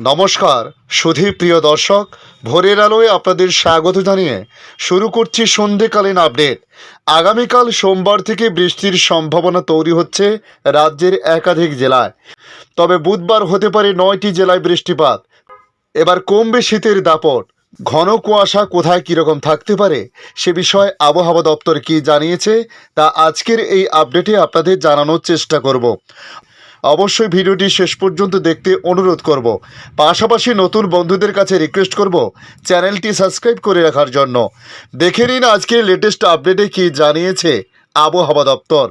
নমস্কার সুধী প্রিয় দর্শক, ভোরের আলোয় আপনাদের স্বাগত জানিয়ে শুরু করছি সন্ধেকালীন আপডেট। আগামীকাল সোমবার থেকে বৃষ্টির সম্ভাবনা তৈরি হচ্ছে রাজ্যের একাধিক জেলায়। তবে বুধবার হতে পারে নয়টি জেলায় বৃষ্টিপাত। এবার কমবে শীতের দাপট। ঘন কুয়াশা কোথায় কীরকম থাকতে পারে সে বিষয়ে আবহাওয়া দপ্তর কি জানিয়েছে তা আজকের এই আপডেটে আপনাদের জানানোর চেষ্টা করব। অবশ্যই ভিডিওটি শেষ পর্যন্ত দেখতে অনুরোধ করব। পাশাপাশি নতুন বন্ধুদের কাছে রিকোয়েস্ট করব চ্যানেলটি সাবস্ক্রাইব করে রাখার জন্য। দেখে নিন আজকের লেটেস্ট আপডেটে কি জানিয়েছে আবহাওয়া দপ্তর।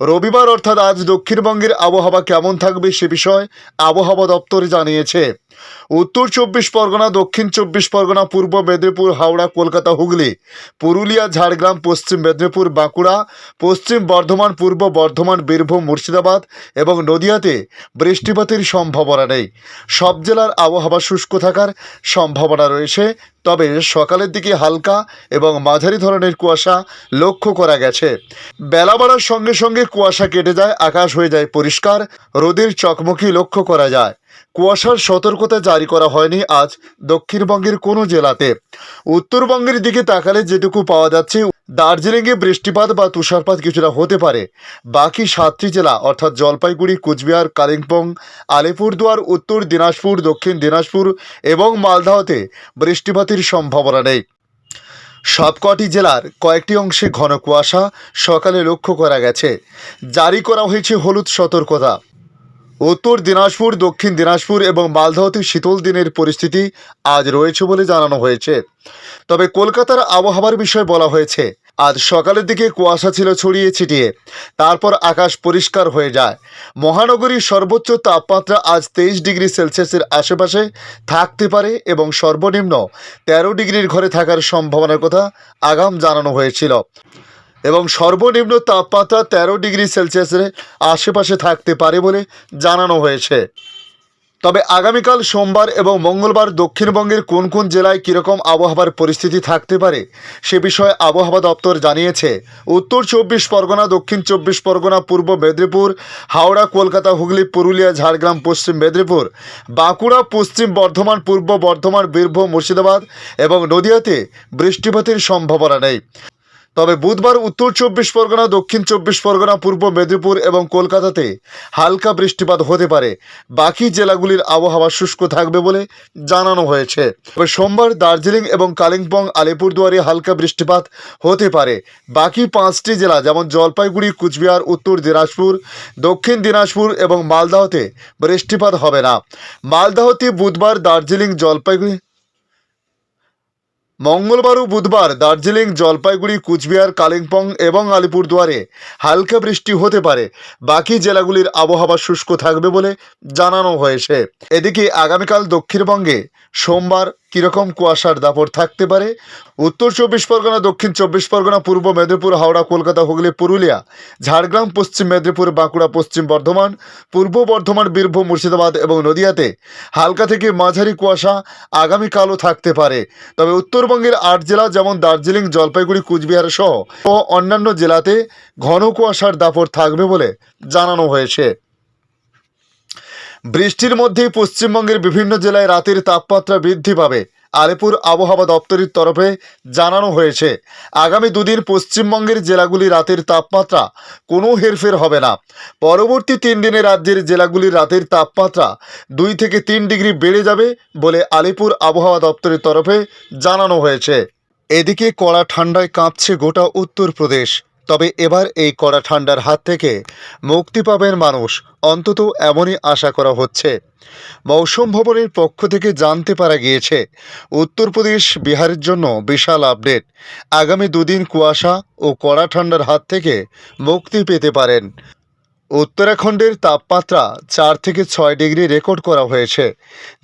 রবিবার অর্থাৎ আজ দক্ষিণবঙ্গের আবহাওয়া কেমন থাকবে সে বিষয়ে আবহাওয়া দপ্তর জানিয়েছে। উত্তর চব্বিশ পরগনা, দক্ষিণ চব্বিশ পরগনা, পূর্ব মেদিনীপুর, হাওড়া, কলকাতা, হুগলি, পুরুলিয়া, ঝাড়গ্রাম, পশ্চিম মেদিনীপুর, বাঁকুড়া, পশ্চিম বর্ধমান, পূর্ব বর্ধমান, বীরভূম, মুর্শিদাবাদ এবং নদিয়াতে বৃষ্টিপাতের সম্ভাবনা নেই। সব জেলার আবহাওয়া শুষ্ক থাকার সম্ভাবনা রয়েছে। তবে সকালের দিকে হালকা এবং মাঝারি ধরনের কুয়াশা লক্ষ্য করা গেছে। বেলা বাড়ার সঙ্গে সঙ্গে কুয়াশা কেটে যায়, আকাশ হয়ে যায় পরিষ্কার, রোদের চকমকি লক্ষ্য করা যায়। কুয়াশার সতর্কতা জারি করা হয়নি আজ দক্ষিণবঙ্গের কোনো জেলাতে। উত্তরবঙ্গের দিকে তাকালে যেটুকু পাওয়া যাচ্ছে, দার্জিলিংয়ে বৃষ্টিপাত বা তুষারপাত কিছুটা হতে পারে। বাকি সাতটি জেলা, অর্থাৎ জলপাইগুড়ি, কুচবিহার, কালিম্পং, আলিপুরদুয়ার, উত্তর দিনাজপুর, দক্ষিণ দিনাজপুর এবং মালদাহতে বৃষ্টিপাতের সম্ভাবনা নেই। সবকটি জেলার কয়েকটি অংশে ঘন কুয়াশা সকালে লক্ষ্য করা গেছে। জারি করা হয়েছে হলুদ সতর্কতা। উত্তর দিনাজপুর, দক্ষিণ দিনাজপুর এবং মালদহতে শীতল দিনের পরিস্থিতি আজ রয়েছে বলে জানানো হয়েছে। তবে কলকাতার আবহাওয়ার বিষয়ে বলা হয়েছে আজ সকালের দিকে কুয়াশা ছিল ছড়িয়ে ছিটিয়ে। তারপর আকাশ পরিষ্কার হয়ে যায়। মহানগরীর সর্বোচ্চ তাপমাত্রা আজ তেইশ ডিগ্রি সেলসিয়াসের আশেপাশে থাকতে পারে এবং সর্বনিম্ন তেরো ডিগ্রির ঘরে থাকার সম্ভাবনার কথা আগাম জানানো হয়েছিল। এবং সর্বনিম্ন তাপমাত্রা তেরো ডিগ্রি সেলসিয়াসের আশেপাশে থাকতে পারে বলে জানানো হয়েছে। তবে আগামীকাল সোমবার এবং মঙ্গলবার দক্ষিণবঙ্গের কোন কোন জেলায় কীরকম আবহাওয়ার পরিস্থিতি থাকতে পারে, সে বিষয়ে আবহাওয়া দপ্তর জানিয়েছে। উত্তর চব্বিশ পরগনা, দক্ষিণ চব্বিশ পরগনা, পূর্ব মেদিনীপুর, হাওড়া, কলকাতা, হুগলি, পুরুলিয়া, ঝাড়গ্রাম, পশ্চিম মেদিনীপুর, বাঁকুড়া, পশ্চিম বর্ধমান, পূর্ব বর্ধমান, বীরভূম, মুর্শিদাবাদ এবং নদিয়াতে বৃষ্টিপাতের সম্ভাবনা নেই। তবে বুধবার উত্তর চব্বিশ পরগনা, দক্ষিণ চব্বিশ পরগনা, পূর্ব মেদিনীপুর এবং কলকাতাতে হালকা বৃষ্টিপাত হতে পারে। বাকি জেলাগুলির আবহাওয়া শুষ্ক থাকবে বলে জানানো হয়েছে। তবে সোমবার দার্জিলিং এবং কালিম্পং, আলিপুরদুয়ারে হালকা বৃষ্টিপাত হতে পারে। বাকি পাঁচটি জেলা যেমন জলপাইগুড়ি, কুচবিহার, উত্তর দিনাজপুর, দক্ষিণ দিনাজপুর এবং মালদাহতে বৃষ্টিপাত হবে না। মালদাহতে বুধবার দার্জিলিং, জলপাইগুড়ি মঙ্গলবার ও বুধবার দার্জিলিং, জলপাইগুড়ি, কুচবিহার, কালিম্পং এবং আলিপুরদুয়ারে হালকা বৃষ্টি হতে পারে। বাকি জেলাগুলির আবহাওয়া শুষ্ক থাকবে বলে জানানো হয়েছে। এদিকে আগামীকাল দক্ষিণবঙ্গে সোমবার কীরকম কুয়াশার দাপট থাকতে পারে? উত্তর চব্বিশ পরগনা, দক্ষিণ চব্বিশ পরগনা, পূর্ব মেদিনীপুর, হাওড়া, কলকাতা, হুগলি, পুরুলিয়া, ঝাড়গ্রাম, পশ্চিম মেদিনীপুর, বাঁকুড়া, পশ্চিম বর্ধমান, পূর্ব বর্ধমান, বীরভূম, মুর্শিদাবাদ এবং নদিয়াতে হালকা থেকে মাঝারি কুয়াশা আগামীকালও থাকতে পারে। তবে উত্তরবঙ্গের আট জেলা যেমন দার্জিলিং, জলপাইগুড়ি, কুচবিহার সহ অন্যান্য জেলাতে ঘন কুয়াশার দাপট থাকবে বলে জানানো হয়েছে। বৃষ্টির মধ্যেই পশ্চিমবঙ্গের বিভিন্ন জেলায় রাতের তাপমাত্রা বৃদ্ধি পাবে। আলিপুর আবহাওয়া দপ্তরের তরফে জানানো হয়েছে, আগামী দুদিন পশ্চিমবঙ্গের জেলাগুলি রাতের তাপমাত্রা কোনো হেরফের হবে না। পরবর্তী তিন দিনে রাজ্যের জেলাগুলির রাতের তাপমাত্রা দুই থেকে তিন ডিগ্রি বেড়ে যাবে বলে আলিপুর আবহাওয়া দপ্তরের তরফে জানানো হয়েছে। এদিকে কড়া ঠান্ডায় কাঁপছে গোটা উত্তরপ্রদেশ, তবে এবার এই কড়া ঠান্ডার হাত থেকে মুক্তি পাবেন মানুষ। অন্তত এমনই আশা করা হচ্ছে। মৌসুম ভবনের পক্ষ থেকে জানতে পারা গিয়েছে, উত্তরপ্রদেশ বিহারের জন্য বিশাল আপডেট। আগামী দুদিন কুয়াশা ও কড়া ঠান্ডার হাত থেকে মুক্তি পেতে পারেন। উত্তরাখণ্ডের তাপমাত্রা চার থেকে ছয় ডিগ্রি রেকর্ড করা হয়েছে,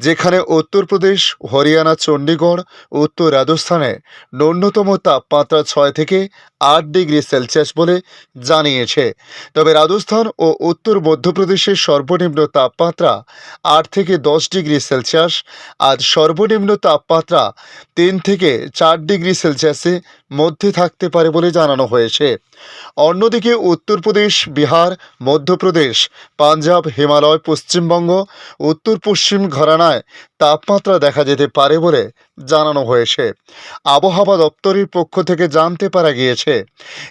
যেখানে উত্তরপ্রদেশ, হরিয়ানা, চণ্ডীগড়, উত্তর রাজস্থানে ন্যূনতম তাপমাত্রা ছয় থেকে আট ডিগ্রি সেলসিয়াস বলে জানিয়েছে। তবে রাজস্থান ও উত্তর মধ্যপ্রদেশের সর্বনিম্ন তাপমাত্রা আট থেকে দশ ডিগ্রি সেলসিয়াস আজ সর্বনিম্ন তাপমাত্রা তিন থেকে চার ডিগ্রি সেলসিয়াসের মধ্যে থাকতে পারে বলে জানানো হয়েছে। অন্যদিকে উত্তরপ্রদেশ, বিহার, মধ্যপ্রদেশ, পাঞ্জাব, হিমালয়, পশ্চিমবঙ্গ উত্তর পশ্চিম ঘরানায় তাপমাত্রা দেখা যেতে পারে বলে জানানো হয়েছে। আবহাওয়া দপ্তরের পক্ষ থেকে জানতে পারা গিয়েছে,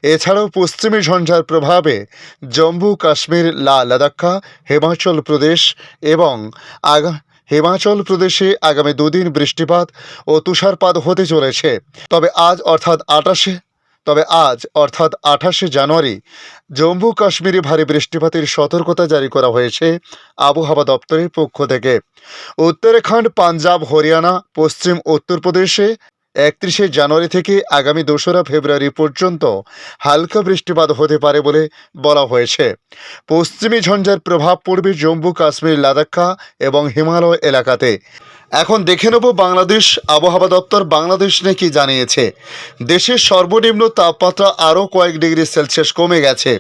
এছাড়াও পশ্চিমী ঝঞ্ঝার প্রভাবে জম্মু কাশ্মীর লা লাদাখা, হিমাচল প্রদেশ এবং আগা, হিমাচল প্রদেশে আগামী দুদিন বৃষ্টিপাত ও তুষারপাত হতে চলেছে। তবে আজ অর্থাৎ আটাশে তবে আজ, অর্থাৎ আঠাশে জানুয়ারি জম্মু কাশ্মীরে ভারী বৃষ্টিপাতের সতর্কতা জারি করা হয়েছে আবহাওয়া দপ্তরের পক্ষ থেকে। উত্তরাখণ্ড, পাঞ্জাব, হরিয়ানা, পশ্চিম উত্তরপ্রদেশে একত্রিশে জানুয়ারি থেকে আগামী দোসরা ফেব্রুয়ারি পর্যন্ত হালকা বৃষ্টিপাত হতে পারে বলে বলা হয়েছে। পশ্চিমী ঝঞ্ঝার প্রভাব পড়বে জম্মু কাশ্মীর লাদাখা এবং হিমালয় এলাকাতে। এখন দেখে নেব বাংলাদেশ আবহাওয়া দপ্তর বাংলাদেশ নিয়ে কি জানিয়েছে। দেশের সর্বনিম্ন তাপমাত্রা আরও কয়েক ডিগ্রি সেলসিয়াস কমে গেছে।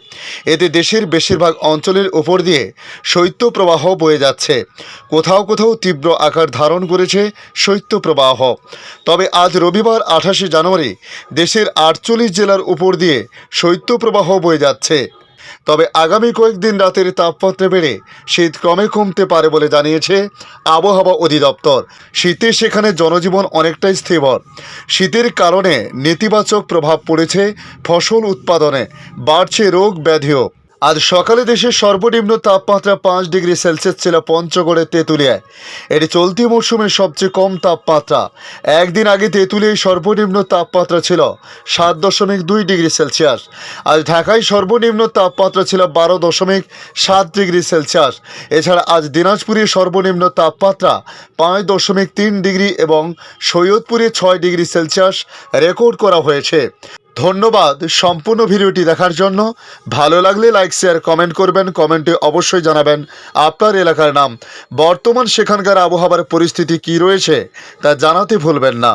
এতে দেশের বেশিরভাগ অঞ্চলের উপর দিয়ে শৈত্যপ্রবাহ বয়ে যাচ্ছে। কোথাও কোথাও তীব্র আকার ধারণ করেছে শৈত্যপ্রবাহ। তবে আজ রবিবার আঠাশে জানুয়ারি দেশের আটচল্লিশ জেলার উপর দিয়ে শৈত্যপ্রবাহ বয়ে যাচ্ছে। তবে আগামী কয়েকদিন রাতের তাপমাত্রা বেড়ে শীত ক্রমে কমতে পারে বলে জানিয়েছে আবহাওয়া অধিদপ্তর। শীতে সেখানে জনজীবন অনেকটাই স্থির শীতের কারণে নেতিবাচক প্রভাব পড়েছে ফসল উৎপাদনে। বাড়ছে রোগ ব্যাধিও। আজ সকালে দেশের সর্বনিম্ন তাপমাত্রা পাঁচ ডিগ্রি সেলসিয়াস ছিল পঞ্চগড়ের তেঁতুলিয়ায়। এটি চলতি মরশুমের সবচেয়ে কম তাপমাত্রা। একদিন আগে তেঁতুলিয়ায় সর্বনিম্ন তাপমাত্রা ছিল সাত দশমিক দুই ডিগ্রি সেলসিয়াস। আজ ঢাকায় সর্বনিম্ন তাপমাত্রা ছিল বারো দশমিক সাত ডিগ্রি সেলসিয়াস। এছাড়া আজ দিনাজপুরে সর্বনিম্ন তাপমাত্রা পাঁচ দশমিক তিন ডিগ্রি এবং সৈয়দপুরে ছয় ডিগ্রি সেলসিয়াস রেকর্ড করা হয়েছে। ধন্যবাদ সম্পূর্ণ ভিডিওটি দেখার জন্য। ভালো লাগলে লাইক শেয়ার কমেন্ট করবেন। কমেন্টে অবশ্যই জানাবেন আপনার এলাকার নাম। বর্তমান সেখানকার আবহাওয়ার পরিস্থিতি কি রয়েছে তা জানাতে ভুলবেন না।